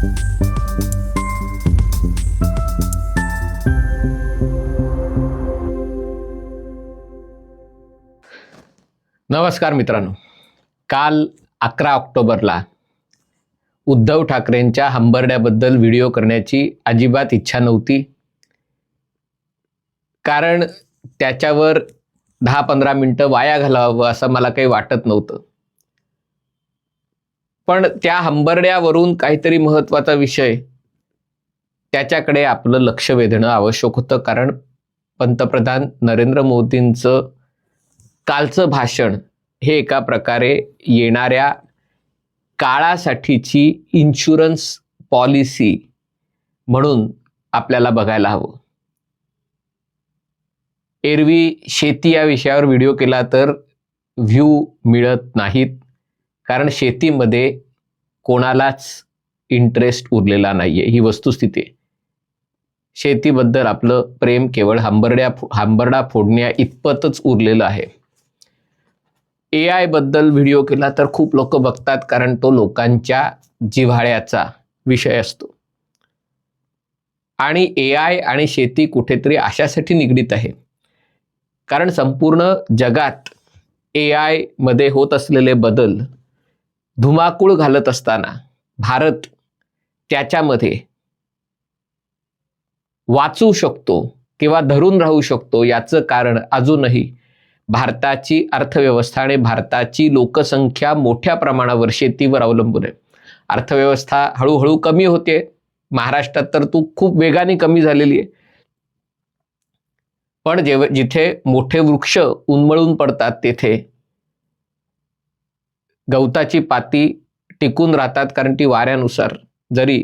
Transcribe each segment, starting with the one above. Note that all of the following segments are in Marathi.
नमस्कार मित्रांनो. काल अकरा ऑक्टोबरला उद्धव ठाकरेंच्या हंबरड्याबद्दल व्हिडिओ करण्याची अजिबात इच्छा नव्हती. कारण त्याच्यावर दहा पंधरा मिनटं वाया घालावं असं मला काही वाटत नव्हतं. पण त्या हंबरड्यावरून काहीतरी महत्त्वाचा विषय त्याच्याकडे आपलं लक्ष वेधणं आवश्यक होतं. कारण पंतप्रधान नरेंद्र मोदींचं कालचं भाषण हे एका प्रकारे येणाऱ्या काळासाठीची इन्शुरन्स पॉलिसी म्हणून आपल्याला बघायला हवं. एरवी शेती या विषयावर व्हिडिओ केला तर व्ह्यू मिळत नाहीत. कारण शेतीमध्ये कोणालाच इंटरेस्ट उरलेला नाहीये. ही वस्तुस्थिती आहे. शेतीबद्दल आपलं प्रेम केवळ हांबरड्या हांबरडा फोडण्या इतपतच उरलेलं आहे. ए आयबद्दल व्हिडिओ केला तर खूप लोक बघतात कारण तो लोकांच्या जिव्हाळ्याचा विषय असतो. आणि ए आय आणि शेती कुठेतरी अशासाठी निगडीत आहे. कारण संपूर्ण जगात ए आयमध्ये होत असलेले बदल धुमाकूळ घालत असताना भारत त्याच्यामध्ये वाचू शकतो किंवा धरून राहू शकतो याचं कारण अजूनही भारताची अर्थव्यवस्था आणि भारताची लोकसंख्या मोठ्या प्रमाणावर शेतीवर अवलंबून आहे. अर्थव्यवस्था हळूहळू कमी होते. महाराष्ट्रात तर तू खूप वेगाने कमी झालेली आहे. पण जेव्हा जिथे मोठे वृक्ष उन्मळून पडतात तेथे गवताची पाती टिकून राहतात कारण ती वाऱ्यानुसार जरी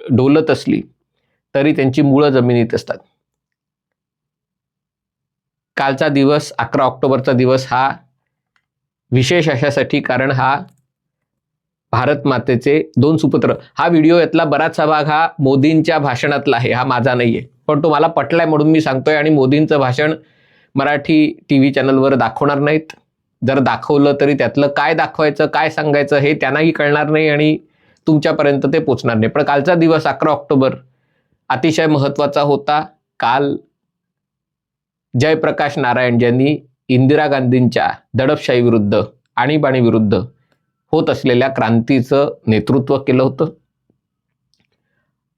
डोलत असली तरी त्यांची मुळं जमिनीत असतात. कालचा दिवस अकरा ऑक्टोबरचा दिवस हा विशेष अशासाठी कारण हा भारत मातेचे दोन सुपुत्र. हा व्हिडिओ यातला बराचसा भाग हा मोदींच्या भाषणातला आहे हा माझा नाही आहे पण तो मला पटलाय म्हणून मी सांगतोय आणि मोदींचं भाषण मराठी टी व्ही चॅनलवर दाखवणार नाहीत. जर दाखवलं तरी त्यातलं काय दाखवायचं काय सांगायचं हे त्यांनाही कळणार नाही आणि तुमच्यापर्यंत ते पोचणार नाही. पण कालचा दिवस अकरा ऑक्टोबर अतिशय महत्त्वाचा होता. काल जयप्रकाश नारायण ज्यांनी इंदिरा गांधींच्या दडपशाही विरुद्ध होत असलेल्या क्रांतीचं नेतृत्व केलं होतं.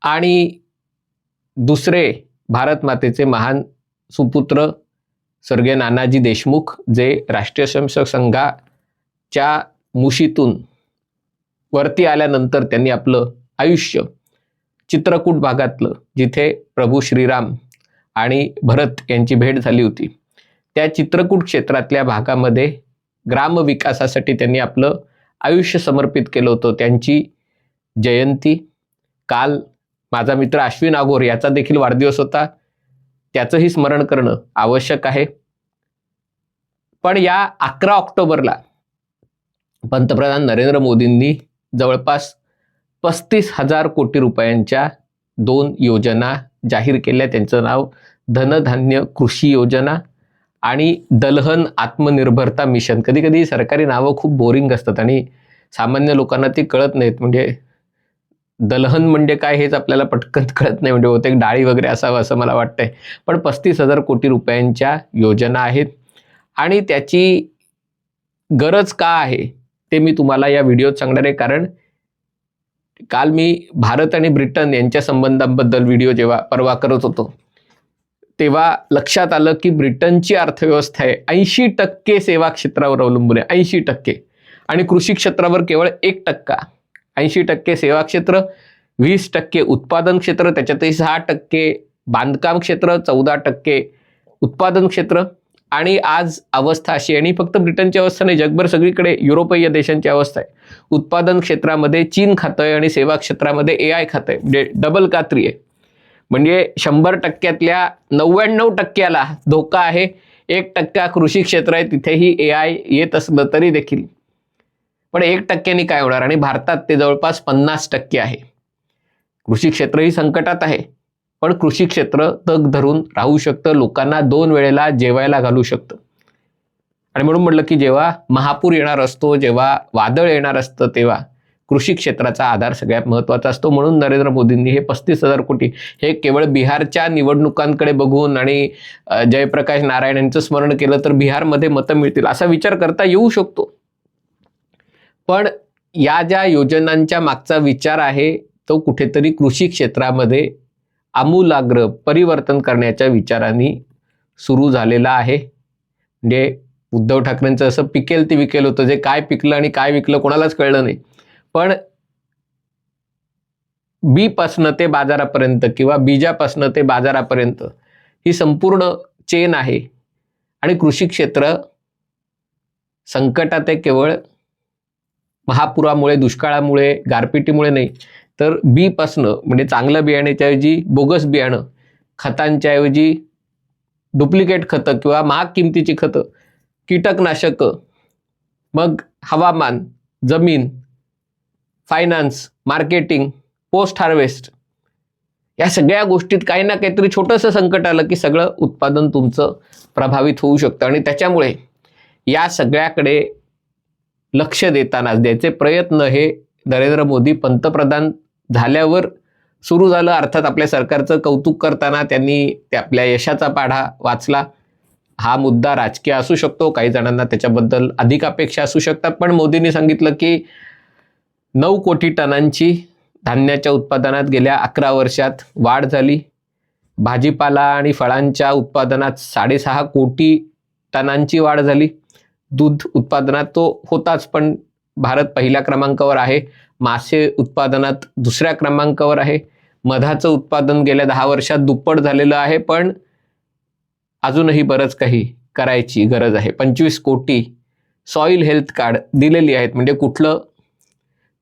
आणि दुसरे भारत मातेचे महान सुपुत्र स्वर्गीय नानाजी देशमुख जे राष्ट्रीय स्वयंसेवक संघाच्या मुशीतून वरती आल्यानंतर त्यांनी आपलं आयुष्य चित्रकूट भागातलं जिथे प्रभू श्रीराम आणि भरत यांची भेट झाली होती त्या चित्रकूट क्षेत्रातल्या भागामध्ये ग्रामविकासासाठी त्यांनी आपलं आयुष्य समर्पित केलं होतं. त्यांची जयंती काल माझा मित्र अश्विन आगोर याचा देखील वाढदिवस होता. त्याचंही स्मरण करणं आवश्यक आहे. पण या अकरा ऑक्टोबरला पंतप्रधान नरेंद्र मोदींनी जवळपास पस्तीस हजार कोटी रुपयांच्या दोन योजना जाहीर केल्या. त्यांचं नाव धनधान्य कृषी योजना आणि दलहन आत्मनिर्भरता मिशन. कधी कधी सरकारी नावं खूप बोरिंग असतात आणि सामान्य लोकांना ती कळत नाहीत. म्हणजे दलहन म्हणजे काय हेच आपल्याला पटकन कळत नाही. म्हणजे बहुतेक डाळी वगैरे असावं असं मला वाटतंय. पण पस्तीस हजार कोटी रुपयांच्या योजना आहेत. आणि त्याची गरज का आहे ते मी तुम्हाला या व्हिडिओत सांगणार आहे. कारण काल मी भारत आणि ब्रिटन यांच्या संबंधांबद्दल व्हिडिओ जेव्हा परवा करत होतो तेव्हा लक्षात आलं की ब्रिटनची अर्थव्यवस्था आहे. ऐंशी टक्के सेवा क्षेत्रावर अवलंबून आहे. ऐंशी टक्के. आणि कृषी क्षेत्रावर केवळ एक टक्का. ऐंशी टक्के सेवा क्षेत्र वीस टक्के उत्पादन क्षेत्र त्याच्यातही सहा टक्के बांधकाम क्षेत्र चौदा टक्के उत्पादन क्षेत्र. आणि आज अवस्था अशी आणि फक्त ब्रिटनची अवस्था नाही जगभर सगळीकडे युरोपीय देशांची अवस्था आहे. उत्पादन क्षेत्रामध्ये चीन खातंय आणि सेवा क्षेत्रामध्ये ए आय खातंय म्हणजे डबल कात्री आहे. म्हणजे शंभर टक्क्यातल्या नव्याण्णव टक्क्याला धोका आहे एक टक्का कृषी क्षेत्र आहे तिथेही ए आय येत असलं तरी देखील. पण एक टक्क्यांनी काय होणार? आणि भारतात ते जवळपास पन्नास टक्के आहे. कृषी क्षेत्रही संकटात आहे. पण कृषी क्षेत्र तग धरून राहू शकतं लोकांना दोन वेळेला जेवायला घालू शकतं. आणि म्हणून म्हटलं की जेव्हा महापूर येणार असतो जेव्हा वादळ येणार असतं तेव्हा कृषी क्षेत्राचा आधार सगळ्यात महत्त्वाचा असतो. म्हणून नरेंद्र मोदींनी हे पस्तीस हजार कोटी हे केवळ बिहारच्या निवडणुकांकडे बघून आणि जयप्रकाश नारायण यांचं स्मरण केलं तर बिहारमध्ये मतं मिळतील असा विचार करता येऊ शकतो. पण या ज्या योजनांच्या मागचा विचार आहे तो कुठेतरी कृषी क्षेत्रामध्ये आमूलाग्र परिवर्तन करण्याच्या विचारांनी सुरू झालेला आहे. म्हणजे उद्धव ठाकरेंचं असं पिकेल ते विकेल होतं जे काय पिकलं आणि काय विकलं कोणालाच कळलं नाही. पण बीपासनं ते बाजारापर्यंत किंवा बीजापासनं ते बाजारापर्यंत ही संपूर्ण चेन आहे. आणि कृषी क्षेत्र संकटात आहे केवळ महापुरामुळे दुष्काळामुळे गारपिटीमुळे नाही तर बीपासनं म्हणजे चांगलं बियाण्याच्या ऐवजी बोगस बियाणं खतांच्या ऐवजी डुप्लिकेट खतं किंवा महाग किमतीची खतं कीटकनाशकं मग हवामान जमीन फायनान्स मार्केटिंग पोस्ट हार्वेस्ट या सगळ्या गोष्टीत काही ना काहीतरी छोटंसं संकट आलं की सगळं उत्पादन तुमचं प्रभावित होऊ शकतं. आणि त्याच्यामुळे या सगळ्याकडे लक्ष देताना द्यायचे प्रयत्न हे नरेंद्र मोदी पंतप्रधान झाल्यावर सुरू झालं. अर्थात आपल्या सरकारचं कौतुक करताना त्यांनी त्या आपल्या यशाचा पाढा वाचला. हा मुद्दा राजकीय असू शकतो काही जणांना त्याच्याबद्दल अधिक अपेक्षा असू शकतात. पण मोदींनी सांगितलं की नऊ कोटी टनांची धान्याच्या उत्पादनात गेल्या अकरा वर्षात वाढ झाली. भाजीपाला आणि फळांच्या उत्पादनात साडेसहा कोटी टनांची वाढ झाली. दूध उत्पादनात तो होताच पण भारत पहिल्या क्रमांकावर आहे. मासे उत्पादनात दुसऱ्या क्रमांकावर आहे. मधाचं उत्पादन गेल्या दहा वर्षात दुप्पट झालेलं आहे पण अजूनही बरंच काही करायची गरज आहे. पंचवीस कोटी सॉईल हेल्थ कार्ड दिलेली आहेत. म्हणजे कुठलं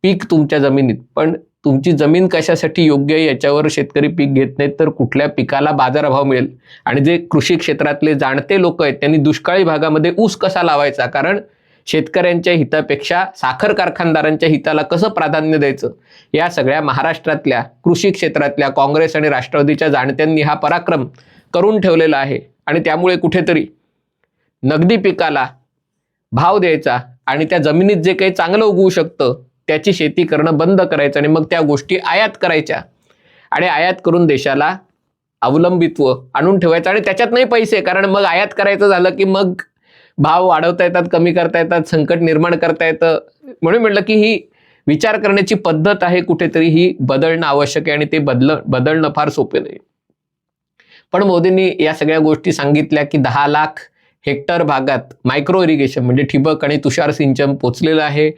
पीक तुमच्या जमिनीत पण तुमची जमीन कशासाठी योग्य आहे याच्यावर शेतकरी पीक घेत नाहीत तर कुठल्या पिकाला बाजारभाव मिळेल? आणि जे कृषी क्षेत्रातले जाणते लोक आहेत त्यांनी दुष्काळी भागामध्ये ऊस कसा लावायचा? कारण शेतकऱ्यांच्या हितापेक्षा साखर कारखानदारांच्या हिताला कसं प्राधान्य द्यायचं? या सगळ्या महाराष्ट्रातल्या कृषी क्षेत्रातल्या काँग्रेस आणि राष्ट्रवादीच्या जाणत्यांनी हा पराक्रम करून ठेवलेला आहे. आणि त्यामुळे कुठेतरी नगदी पिकाला भाव द्यायचा आणि त्या जमिनीत जे काही चांगलं उगवू शकतं त्याची शेती करणं बंद करायचं आणि मग त्या गोष्टी आयात करायच्या. आणि आयात करून देशाला अवलंबित्व आणून ठेवायचं आणि त्याच्यात नाही पैसे कारण मग आयात करायचं झालं की मग भाव वाढवता येतात कमी करता येतात संकट निर्माण करता येतं. म्हणून म्हटलं की ही विचार करण्याची पद्धत आहे कुठेतरी ही बदलणं आवश्यक आहे आणि ते बदल बदलणं फार सोपे नाही. पण मोदींनी या सगळ्या गोष्टी सांगितल्या की दहा लाख हेक्टर भागात मायक्रो इरिगेशन म्हणजे ठिबक आणि तुषार सिंचन पोचलेलं आहे.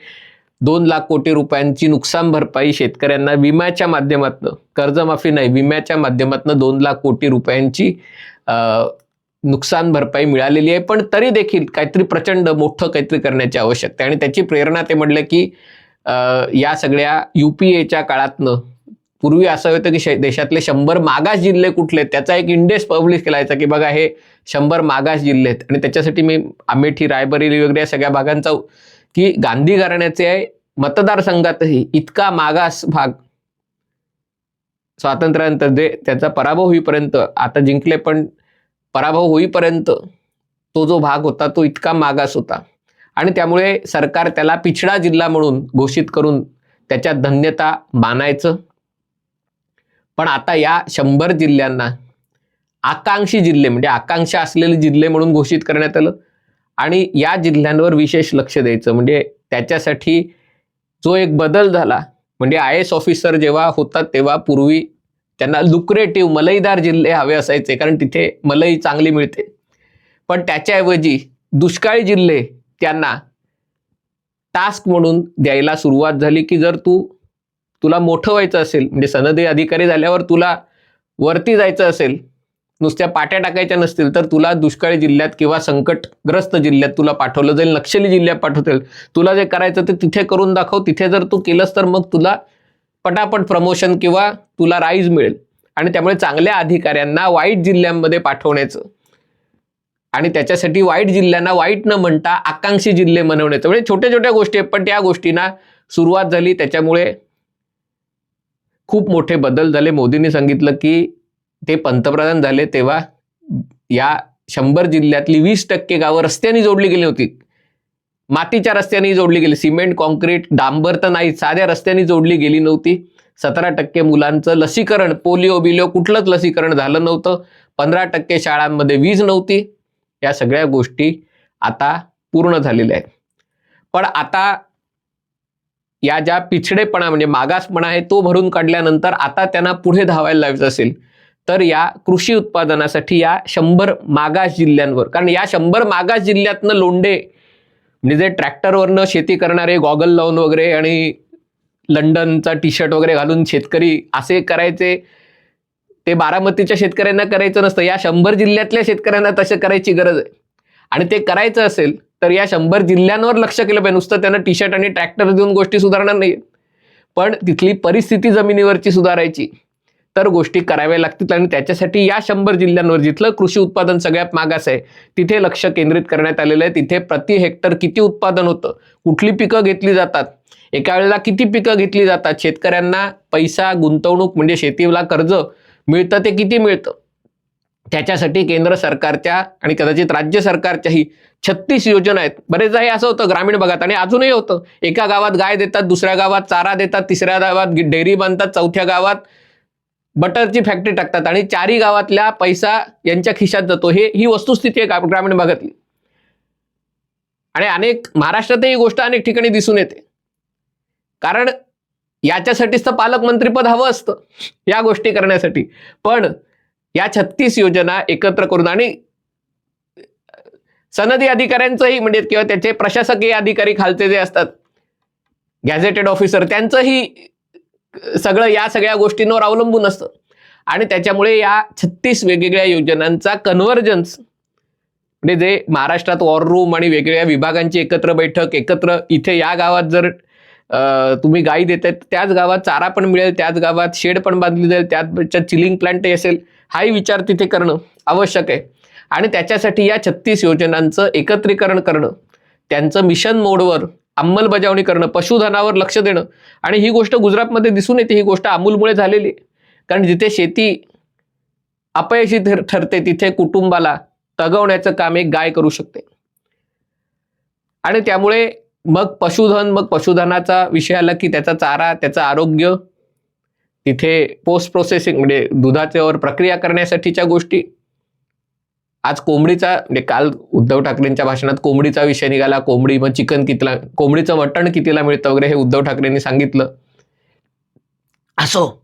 दोन लाख कोटी रुपयांची नुकसान भरपाई शेतकऱ्यांना विम्याच्या माध्यमातून कर्जमाफी नाही विम्याच्या माध्यमातून दोन लाख कोटी रुपयांची नुकसान भरपाई मिळालेली आहे. पण तरी देखील काहीतरी प्रचंड मोठं काहीतरी करण्याची आवश्यकता आहे. आणि त्याची प्रेरणा ते म्हटलं की या सगळ्या यू पी एच्या काळातनं पूर्वी असं होतं की देशातले शंभर मागास जिल्हे कुठले आहेत त्याचा एक इंडेक्स पब्लिश केलायचा की बघा हे शंभर मागास जिल्हे आहेत. आणि त्याच्यासाठी मी अमेठी रायबरेली वगैरे या सगळ्या भागांचा की गांधी घराण्याचे मतदारसंघातही इतका मागास भाग स्वातंत्र्यानंतर जे त्याचा पराभव होईपर्यंत आता जिंकले पण पराभव होईपर्यंत तो जो भाग होता तो इतका मागास होता. आणि त्यामुळे सरकार त्याला पिछडा जिल्हा म्हणून घोषित करून त्याच्यात धन्यता मानायचं. पण आता या शंभर जिल्ह्यांना आकांक्षी जिल्हे म्हणजे आकांक्षा असलेले जिल्हे म्हणून घोषित करण्यात आलं. आणि या जिल्ह्यांवर विशेष लक्ष द्यायचं. म्हणजे त्याच्यासाठी जो एक बदल झाला म्हणजे आय एस ऑफिसर जेव्हा होतात तेव्हा पूर्वी त्यांना लुक्रेटिव्ह मलईदार जिल्हे हवे असायचे कारण तिथे मलई चांगली मिळते. पण त्याच्याऐवजी दुष्काळी जिल्हे त्यांना टास्क म्हणून द्यायला सुरुवात झाली की जर तू तुला मोठं व्हायचं असेल म्हणजे सनदी अधिकारी झाल्यावर तुला वरती जायचं असेल नुसत्या पाट्या टाकायच्या नसतील तर तुला दुष्काळी जिल्ह्यात किंवा संकटग्रस्त जिल्ह्यात तुला पाठवलं जाईल. नक्षली जिल्ह्यात पाठवतील. तुला जे करायचं ते तिथे करून दाखव. तिथे जर तू केलंस तर मग तुला पटापट प्रमोशन किंवा तुला राईज मिळेल. आणि त्यामुळे चांगल्या अधिकाऱ्यांना वाईट जिल्ह्यांमध्ये पाठवण्याचं. आणि त्याच्यासाठी वाईट जिल्ह्यांना वाईट न म्हणता आकांक्षी जिल्हे बनवण्याचं म्हणजे छोट्या छोट्या गोष्टी आहेत पण त्या गोष्टींना सुरुवात झाली. त्याच्यामुळे खूप मोठे बदल झाले. मोदींनी सांगितलं की ते पंतप्रधान झाले तेव्हा या शंभर जिल्ह्यातली वीस टक्के गावं रस्त्याने जोडली गेली होती. मातीच्या रस्त्यांनी जोडली गेली. सिमेंट कॉन्क्रीट डांबर तर नाही साध्या रस्त्यांनी जोडली गेली नव्हती. सतरा टक्के मुलांचं लसीकरण पोलिओ बिलिओ कुठलंच लसीकरण झालं नव्हतं. पंधरा टक्के शाळांमध्ये वीज नव्हती. या सगळ्या गोष्टी आता पूर्ण झालेल्या आहेत. पण आता या ज्या पिछडेपणा म्हणजे मागासपणा आहे तो भरून काढल्यानंतर आता त्यांना पुढे धावायला लावायचं असेल. तर या कृषी उत्पादनासाठी या शंभर मागास जिल्ह्यांवर कारण या शंभर मागास जिल्ह्यातनं लोंढे म्हणजे जे ट्रॅक्टरवरनं शेती करणारे गॉगल लावून वगैरे आणि लंडनचा टी शर्ट वगैरे घालून शेतकरी असे करायचे ते बारामतीच्या शेतकऱ्यांना करायचं नसतं. या शंभर जिल्ह्यातल्या शेतकऱ्यांना तसं करायची गरज आहे. आणि ते करायचं असेल तर या शंभर जिल्ह्यांवर लक्ष केलं पाहिजे. नुसतं त्यांना टी शर्ट आणि ट्रॅक्टर देऊन गोष्टी सुधारणार नाही पण तिथली परिस्थिती जमिनीवरची सुधारायची. तर गोष्टी कराव्या लागतील आणि त्याच्यासाठी या शंभर जिल्ह्यांवर जिथलं कृषी उत्पादन सगळ्यात मागास आहे तिथे लक्ष केंद्रित करण्यात आलेलं आहे. तिथे प्रति हेक्टर किती उत्पादन होतं? कुठली पिकं घेतली जातात? एका वेळेला किती पिकं घेतली जातात? शेतकऱ्यांना पैसा गुंतवणूक म्हणजे शेतीला कर्ज मिळतं ते किती मिळतं? त्याच्यासाठी केंद्र सरकारच्या आणि कदाचित राज्य सरकारच्याही छत्तीस योजना आहेत. बरेचदा हे असं होतं ग्रामीण भागात आणि अजूनही होतं. एका गावात गाय देतात दुसऱ्या गावात चारा देतात तिसऱ्या गावात डेअरी बांधतात चौथ्या गावात बटरची फॅक्टरी टाकतात आणि चारी गावातल्या पैसा यांच्या खिशात जातो. हे ही वस्तुस्थिती आहे ग्रामीण भागातली. आणि अनेक महाराष्ट्रात ही गोष्ट अनेक ठिकाणी दिसून येते. कारण याच्यासाठीच तर पालकमंत्रीपद हवं असतं या गोष्टी करण्यासाठी. पण या छत्तीस योजना एकत्र करून आणि सनदी अधिकाऱ्यांचंही म्हणजे किंवा त्याचे प्रशासकीय अधिकारी खालचे जे असतात गॅझेटेड ऑफिसर त्यांचंही सगळं या सगळ्या गोष्टींवर अवलंबून असतं. आणि त्याच्यामुळे या छत्तीस वेगवेगळ्या योजनांचा कन्व्हर्जन्स म्हणजे जे महाराष्ट्रात वॉर रूम आणि वेगवेगळ्या विभागांची एकत्र बैठक एकत्र इथे या गावात जर तुम्ही गाई देत आहेत त्याच गावात चारा पण मिळेल त्याच गावात शेड पण बांधली जाईल त्यात चिलिंग प्लांटही असेल हाही विचार तिथे करणं आवश्यक आहे. आणि त्याच्यासाठी या छत्तीस योजनांचं एकत्रीकरण करणं त्यांचं मिशन मोडवर अंमलबजावणी करणं पशुधनावर लक्ष देणं. आणि ही गोष्ट गुजरातमध्ये दिसून येते ही गोष्ट अमूलमुळे झालेली आहे. कारण जिथे शेती अपयशी ठर- ठरते तिथे कुटुंबाला तगवण्याचं काम एक गाय करू शकते. आणि त्यामुळे मग पशुधन मग पशुधनाचा विषय आला की त्याचा चारा त्याचं आरोग्य तिथे पोस्ट प्रोसेसिंग म्हणजे दुधाच्यावर प्रक्रिया करण्यासाठीच्या गोष्टी आज कोंबडीचा म्हणजे काल उद्धव ठाकरेंच्या भाषणात कोंबडीचा विषय निघाला कोंबडी मग चिकन कितीला कोंबडीचं मटण कितीला मिळतं वगैरे हे उद्धव ठाकरेंनी सांगितलं. असो.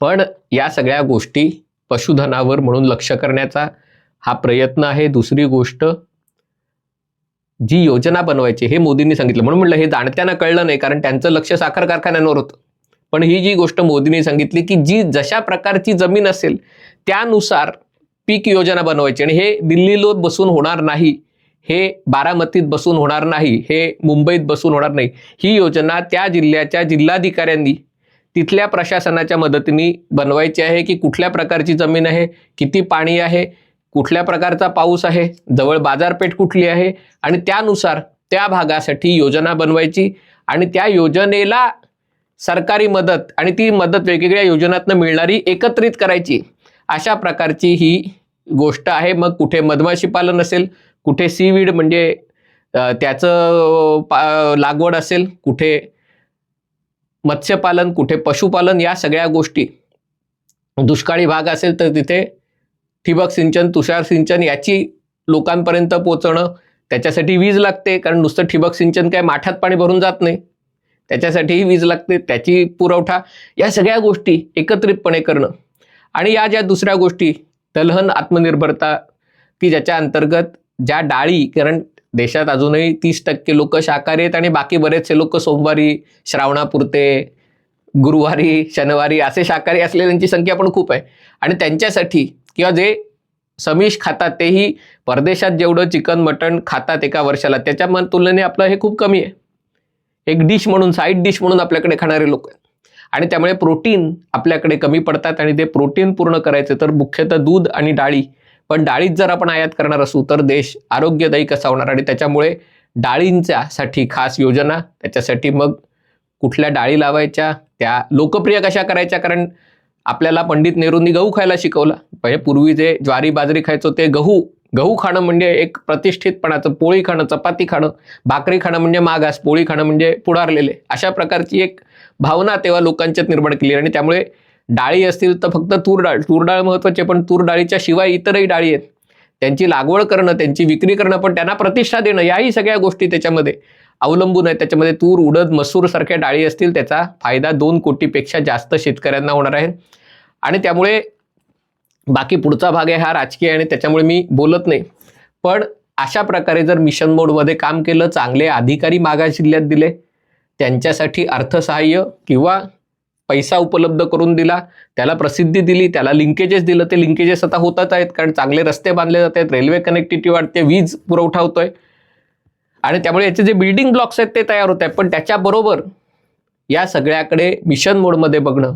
पण या सगळ्या गोष्टी पशुधनावर म्हणून लक्ष करण्याचा हा प्रयत्न आहे. दुसरी गोष्ट जी योजना बनवायची हे मोदींनी सांगितलं. म्हणून म्हटलं हे जाणत्यांना कळलं नाही कारण त्यांचं लक्ष साखर कारखान्यांवर होतं. पण ही जी गोष्ट मोदींनी सांगितली की जी जशा प्रकारची जमीन असेल त्यानुसार पीक योजना बनवायची आणि हे दिल्लीलो बसून होणार नाही हे बारामतीत बसून होणार नाही हे मुंबईत बसून होणार नाही ही योजना त्या जिल्ह्याच्या जिल्हाधिकाऱ्यांनी तिथल्या प्रशासनाच्या मदतीने बनवायची आहे की कुठल्या प्रकारची जमीन आहे किती पाणी आहे कुठल्या प्रकारचा पाऊस आहे जवळ बाजारपेठ कुठली आहे आणि त्यानुसार त्या भागासाठी योजना बनवायची आणि त्या योजनेला सरकारी मदत आणि ती मदत वेगवेगळ्या योजनातनं मिळणारी एकत्रित करायची. अशा प्रकारची ही गोष्ट आहे. मग कुठे मधमाशी पालन असेल कुठे सीवीड म्हणजे त्याचं पा लागवड असेल कुठे मत्स्यपालन कुठे पशुपालन या सगळ्या गोष्टी. दुष्काळी भाग असेल तर तिथे ठिबक सिंचन तुषार सिंचन याची लोकांपर्यंत पोचणं त्याच्यासाठी वीज लागते कारण नुसतं ठिबक सिंचन काय माठात पाणी भरून जात नाही. त्याच्यासाठीही वीज लागते त्याची पुरवठा या सगळ्या गोष्टी एकत्रितपणे करणं. आणि या ज्या दुसऱ्या गोष्टी दलहन आत्मनिर्भरता की ज्याच्या अंतर्गत ज्या डाळी कारण देशात अजूनही तीस टक्के लोक शाकाहारी आहेत आणि बाकी बरेचसे लोक सोमवारी श्रावणापुरते गुरुवारी शनिवारी असे शाकाहारी असलेल्यांची संख्या पण खूप आहे. आणि त्यांच्यासाठी किंवा जे समिष खातात तेही परदेशात जेवढं चिकन मटण खातात एका वर्षाला त्याच्या मन तुलनेने आपलं हे खूप कमी आहे. एक डिश म्हणून साईड डिश म्हणून आपल्याकडे खाणारे लोक आहेत. आणि त्यामुळे प्रोटीन आपल्याकडे कमी पडतात आणि ते प्रोटीन पूर्ण करायचे. तर मुख्यतः दूध आणि डाळी. पण डाळीत जर आपण आयात करणार असू तर देश आरोग्यदायी कसा होणार? आणि त्याच्यामुळे डाळींच्यासाठी खास योजना त्याच्यासाठी मग कुठल्या डाळी लावायच्या त्या लोकप्रिय कशा करायच्या? कारण आपल्याला पंडित नेहरूंनी गहू खायला शिकवला. म्हणजे पूर्वी जे ज्वारी बाजरी खायचो ते गहू गहू खाणं म्हणजे एक प्रतिष्ठितपणाचं पोळी खाणं चपाती खाणं भाकरी खाणं म्हणजे मागास पोळी खाणं म्हणजे पुढारलेले. अशा प्रकारची एक भावना तेव्हा लोकांच्यात निर्माण केली आणि त्यामुळे डाळी असतील तर फक्त तूर डाळ. तूर डाळ महत्वाची आहे, पण तूर डाळीच्या शिवाय इतरही डाळी आहेत. त्यांची लागवड करणं त्यांची विक्री करणं पण त्यांना प्रतिष्ठा देणं याही सगळ्या गोष्टी त्याच्यामध्ये अवलंबून आहेत. त्याच्यामध्ये तूर उडद मसूर सारख्या डाळी असतील त्याचा फायदा दोन कोटीपेक्षा जास्त शेतकऱ्यांना होणार आहे. आणि त्यामुळे बाकी पुढचा भाग आहे हा राजकीय आणि त्याच्यामुळे मी बोलत नाही. पण अशा प्रकारे जर मिशन मोडमध्ये काम केलं चांगले अधिकारी मागास जिल्ह्यात दिले त्यांच्यासाठी अर्थसहाय्य किंवा पैसा उपलब्ध करून दिला त्याला प्रसिद्धी दिली त्याला लिंकेजेस दिलं ते लिंकेजेस आता होतच आहेत कारण चांगले रस्ते बांधले जात आहेत रेल्वे कनेक्टिव्हिटी वाढते वीज पुरवठा होतोय. आणि त्यामुळे याचे जे बिल्डिंग ब्लॉक्स आहेत ते तयार होत आहेत. पण त्याच्याबरोबर या सगळ्याकडे मिशन मोडमध्ये बघणं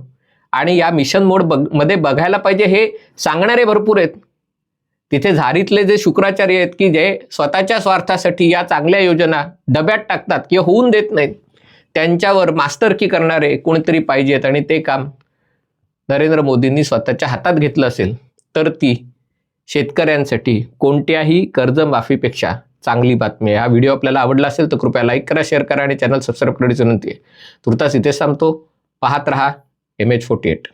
आणि या मिशन मोड बघमध्ये बघायला पाहिजे हे सांगणारे भरपूर आहेत. तिथे झारीतले जे शुक्राचार्य आहेत की जे स्वतःच्या स्वार्थासाठी या चांगल्या योजना डब्यात टाकतात किंवा होऊन देत नाहीत. त्यांच्यावर मास्तरकी करणारे कोणीतरी पाहिजेत आणि ते काम नरेंद्र मोदींनी स्वतःच्या हातात घेतलं असेल तर ती शेतकऱ्यांसाठी कोणत्याही कर्जमाफीपेक्षा चांगली बातमी आहे. हा व्हिडिओ आपल्याला आवडला असेल तर कृपया लाईक करा शेअर करा आणि चॅनल सबस्क्राईब करण्याची विनंती आहे. तुर्तास इथेच थांबतो. पाहत रहा एम एच फोर्टी एट